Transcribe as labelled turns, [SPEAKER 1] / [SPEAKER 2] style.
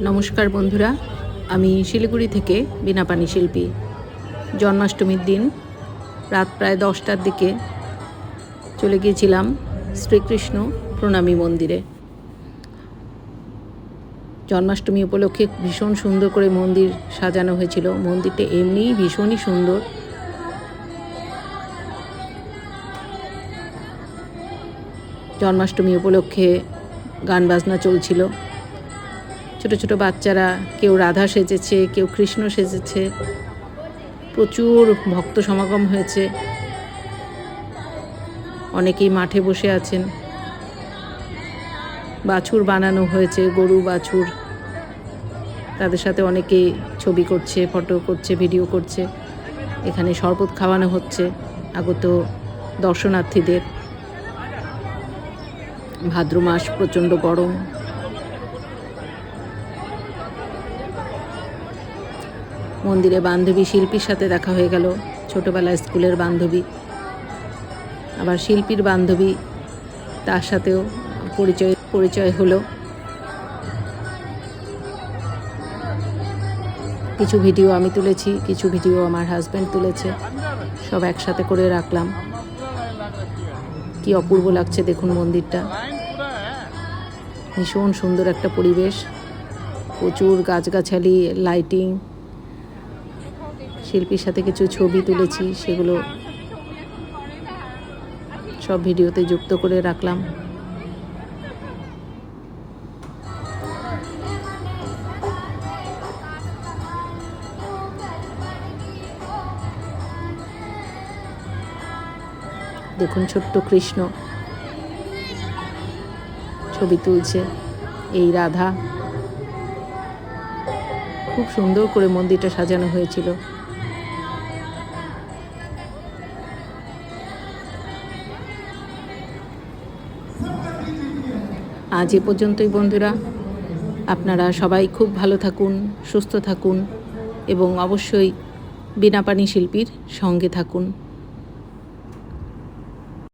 [SPEAKER 1] নমস্কার বন্ধুরা, আমি শিলিগুড়ি থেকে বিনাপানি শিল্পী। জন্মাষ্টমীর দিন রাত প্রায় দশটার দিকে চলে গিয়েছিলাম শ্রীকৃষ্ণ প্রণামী মন্দিরে। জন্মাষ্টমী উপলক্ষে ভীষণ সুন্দর করে মন্দির সাজানো হয়েছিল। মন্দিরটা এমনিই ভীষণই সুন্দর। জন্মাষ্টমী উপলক্ষে গান বাজনা চলছিল। ছোট ছোট বাচ্চারা, কেউ রাধা সেজেছে, কেউ কৃষ্ণ সেজেছে। প্রচুর ভক্ত সমাগম হয়েছে। অনেকেই মাঠে বসে আছেন। বাছুর বানানো হয়েছে, গরু বাছুর। তাদের সাথে অনেকেই ছবি করছে, ফটো করছে, ভিডিও করছে। এখানে শরবত খাওয়ানো হচ্ছে আগত দর্শনার্থীদের। ভাদ্র মাস প্রচণ্ড গরম। মন্দিরে বান্ধবী শিল্পীর সাথে দেখা হয়ে গেল, ছোটোবেলায় স্কুলের বান্ধবী। আবার শিল্পীর বান্ধবী, তার সাথেও পরিচয় পরিচয় হলো। কিছু ভিডিও আমি তুলেছি, কিছু ভিডিও আমার হাজব্যান্ড তুলেছে। সব একসাথে করে রাখলাম। কি অপূর্ব লাগছে দেখুন মন্দিরটা। ভীষণ সুন্দর একটা পরিবেশ। প্রচুর গাছগাছালি লাইটিং শিল্পীর সাথে কিছু ছবি তুলেছি, সেগুলো সব ভিডিওতে যুক্ত করে রাখলাম। দেখুন ছোট্ট কৃষ্ণ ছবি তুলছে, এই রাধা। খুব সুন্দর করে মন্দিরটা সাজানো হয়েছিল। আজ এ পর্যন্তই বন্ধুরা। আপনারা সবাই খুব ভালো থাকুন, সুস্থ থাকুন এবং অবশ্যই বিনা পানি শিল্পীর সঙ্গে থাকুন।